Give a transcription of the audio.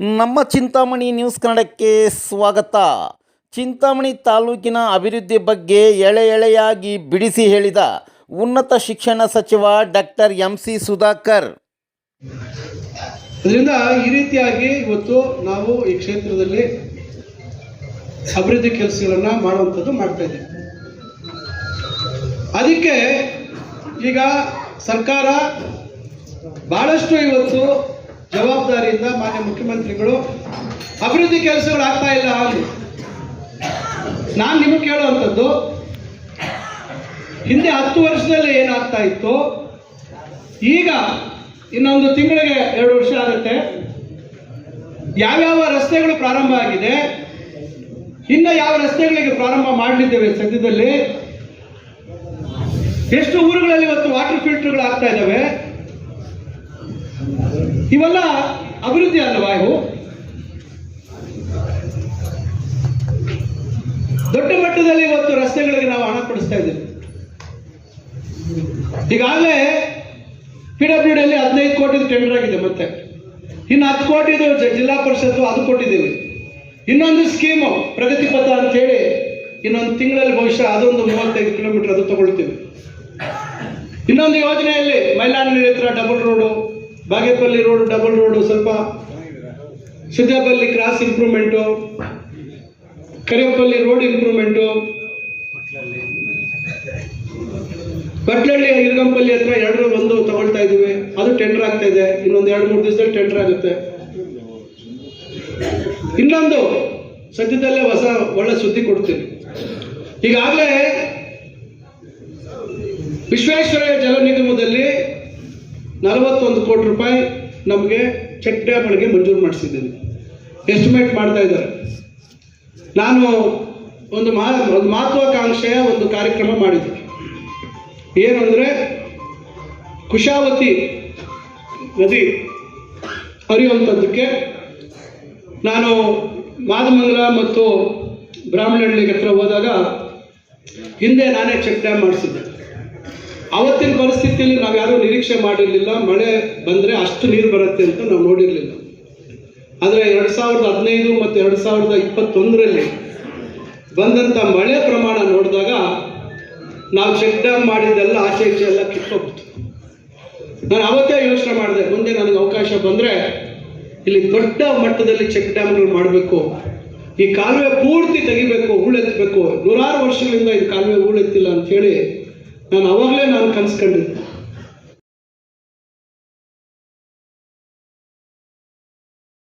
ನಮ್ಮ ಚಿಂತಾಮಣಿ ನ್ಯೂಸ್ ಕನ್ನಡಕ್ಕೆ ಸ್ವಾಗತ. ಚಿಂತಾಮಣಿ ತಾಲೂಕಿನ ಅಭಿವೃದ್ಧಿ ಬಗ್ಗೆ ಎಳೆ ಎಳೆಯಾಗಿ ಬಿಡಿಸಿ ಹೇಳಿದ ಉನ್ನತ ಶಿಕ್ಷಣ ಸಚಿವ ಡಾಕ್ಟರ್ ಎಂ ಸಿ ಸುಧಾಕರ್. ಅದರಿಂದ ಈ ರೀತಿಯಾಗಿ ಇವತ್ತು ನಾವು ಈ ಕ್ಷೇತ್ರದಲ್ಲಿ ಅಭಿವೃದ್ಧಿ ಕೆಲಸಗಳನ್ನು ಮಾಡುವಂಥದ್ದು ಮಾಡ್ತಾ ಇದ್ದೀವಿ. ಅದಕ್ಕೆ ಈಗ ಸರ್ಕಾರ ಬಹಳಷ್ಟು ಇವತ್ತು ಜವಾಬ್ದಾರಿಯಿಂದ ಮಾನ್ಯ ಮುಖ್ಯಮಂತ್ರಿಗಳು ಅಭಿವೃದ್ಧಿ ಕೆಲಸಗಳು ಆಗ್ತಾ ಇಲ್ಲ ಆಗಲಿ ನಾನು ನಿಮಗೆ ಕೇಳುವಂಥದ್ದು, ಹಿಂದೆ ಹತ್ತು ವರ್ಷದಲ್ಲಿ ಏನಾಗ್ತಾ ಇತ್ತು? ಈಗ ಇನ್ನೊಂದು ತಿಂಗಳಿಗೆ ಎರಡು ವರ್ಷ ಆಗುತ್ತೆ. ಯಾವ್ಯಾವ ರಸ್ತೆಗಳು ಪ್ರಾರಂಭ ಆಗಿದೆ? ಇನ್ನು ಯಾವ ರಸ್ತೆಗಳಿಗೆ ಪ್ರಾರಂಭ ಮಾಡಲಿದ್ದೇವೆ ಸದ್ಯದಲ್ಲಿ? ಎಷ್ಟು ಊರುಗಳಲ್ಲಿ ಇವತ್ತು ವಾಟರ್ ಫಿಲ್ಟರ್ಗಳು ಆಗ್ತಾ ಇದ್ದಾವೆ? ಇವೆಲ್ಲ ಅಭಿವೃದ್ಧಿ ಅಲ್ವಾ ಇವು? ದೊಡ್ಡ ಮಟ್ಟದಲ್ಲಿ ಇವತ್ತು ರಸ್ತೆಗಳಿಗೆ ನಾವು ಹಣ ಕೊಡಿಸ್ತಾ ಇದ್ದೇವೆ. ಈಗಾಗಲೇ ಪಿ ಡಬ್ಲ್ಯೂ ಡಿಯಲ್ಲಿ ಹದಿನೈದು ಕೋಟಿದು ಟೆಂಡರ್ ಆಗಿದೆ ಮತ್ತೆ. ಇನ್ನು ಹತ್ತು ಕೋಟಿದು ಜಿಲ್ಲಾ ಪರಿಷತ್ತು ಅದು ಕೊಟ್ಟಿದ್ದೀವಿ. ಇನ್ನೊಂದು ಸ್ಕೀಮು ಪ್ರಗತಿ ಪಥ ಅಂತ ಹೇಳಿ ಇನ್ನೊಂದು ತಿಂಗಳಲ್ಲಿ ಬಹುಶಃ ಅದೊಂದು ಮೂವತ್ತೈದು ಕಿಲೋಮೀಟರ್ ಅದು ತಗೊಳ್ತೀವಿ. ಇನ್ನೊಂದು ಯೋಜನೆಯಲ್ಲಿ ಮೈಲಾನ double road Bagepalli road, double road ಸ್ವಲ್ಪ Siddapalli cross improvement Kariyappalli road improvement Batlahalli Irgampalli ಹತ್ರ ಎರಡರ ಒಂದು ತಗೊಳ್ತಾ ಇದ್ದೀವಿ. ಅದು ಟೆಂಡರ್ ಆಗ್ತಾ ಇದೆ. ಇನ್ನೊಂದು ಎರಡು, ಮೂರು ದಿವಸದಲ್ಲಿ ಟೆಂಡರ್ ಆಗುತ್ತೆ. ಇನ್ನೊಂದು, ಸದ್ಯದಲ್ಲೇ ಹೊಸ ಒಳ್ಳೆ ಸುದ್ದಿ ಕೊಡ್ತೀನಿ. ಈಗಾಗಲೇ ವಿಶ್ವೇಶ್ವರಯ್ಯ ಜಲ ನಿಗಮದಲ್ಲಿ ನಲವತ್ತೊಂದು ಕೋಟಿ ರೂಪಾಯಿ ನಮಗೆ ಚೆಕ್ ಡ್ಯಾಮ್ಗಳಿಗೆ ಮಂಜೂರು ಮಾಡಿಸಿದ್ದೀನಿ. ಎಸ್ಟಿಮೇಟ್ ಮಾಡ್ತಾ ಇದ್ದಾರೆ. ನಾನು ಒಂದು ಮಹಾ, ಒಂದು ಮಹತ್ವಾಕಾಂಕ್ಷೆಯ ಒಂದು ಕಾರ್ಯಕ್ರಮ ಮಾಡಿದ್ದೆ ಏನಂದರೆ ಕುಶಾವತಿ ನದಿ ಹರಿಯುವಂಥದ್ದಕ್ಕೆ ನಾನು ಮಾದಮಂಗಲ ಮತ್ತು ಬ್ರಾಹ್ಮಣಹಳ್ಳಿ ಹತ್ರ ಹೋದಾಗ ಹಿಂದೆ ನಾನೇ ಚೆಕ್ ಡ್ಯಾಮ್ ಮಾಡಿಸಿದ್ದೆ. ಅವತ್ತಿನ ಪರಿಸ್ಥಿತಿಯಲ್ಲಿ ನಾವು ಯಾರೂ ನಿರೀಕ್ಷೆ ಮಾಡಿರಲಿಲ್ಲ. ಮಳೆ ಬಂದರೆ ಅಷ್ಟು ನೀರು ಬರುತ್ತೆ ಅಂತ ನಾವು ನೋಡಿರಲಿಲ್ಲ. ಆದರೆ ಎರಡು ಸಾವಿರದ ಹದಿನೈದು ಮತ್ತು ಎರಡು ಸಾವಿರದ ಇಪ್ಪತ್ತೊಂದರಲ್ಲಿ ಬಂದಂಥ ಮಳೆ ಪ್ರಮಾಣ ನೋಡಿದಾಗ ನಾವು ಚೆಕ್ ಡ್ಯಾಮ್ ಮಾಡಿದ್ದೆಲ್ಲ ಆಚೆ ಈಚೆ ಎಲ್ಲ ಕಿತ್ತೋಗ್ಬಿಟ್ಟು ನಾನು ಅವತ್ತೇ ಯೋಚನೆ ಮಾಡಿದೆ, ಮುಂದೆ ನನಗೆ ಅವಕಾಶ ಬಂದರೆ ಇಲ್ಲಿ ದೊಡ್ಡ ಮಟ್ಟದಲ್ಲಿ ಚೆಕ್ ಡ್ಯಾಮ್ಗಳು ಮಾಡಬೇಕು. ಈ ಕಾಲುವೆ ಪೂರ್ತಿ ತೆಗಿಬೇಕು, ಹೂಳೆತ್ತಬೇಕು. ನೂರಾರು ವರ್ಷಗಳಿಂದ ಈ ಕಾಲುವೆ ಹೂಳೆತ್ತಿಲ್ಲ ಅಂತ ಹೇಳಿ ನಾನು ಅವಾಗಲೇ ನಾನು ಕನ್ಸ್ಕೊಂಡಿದ್ದೆ.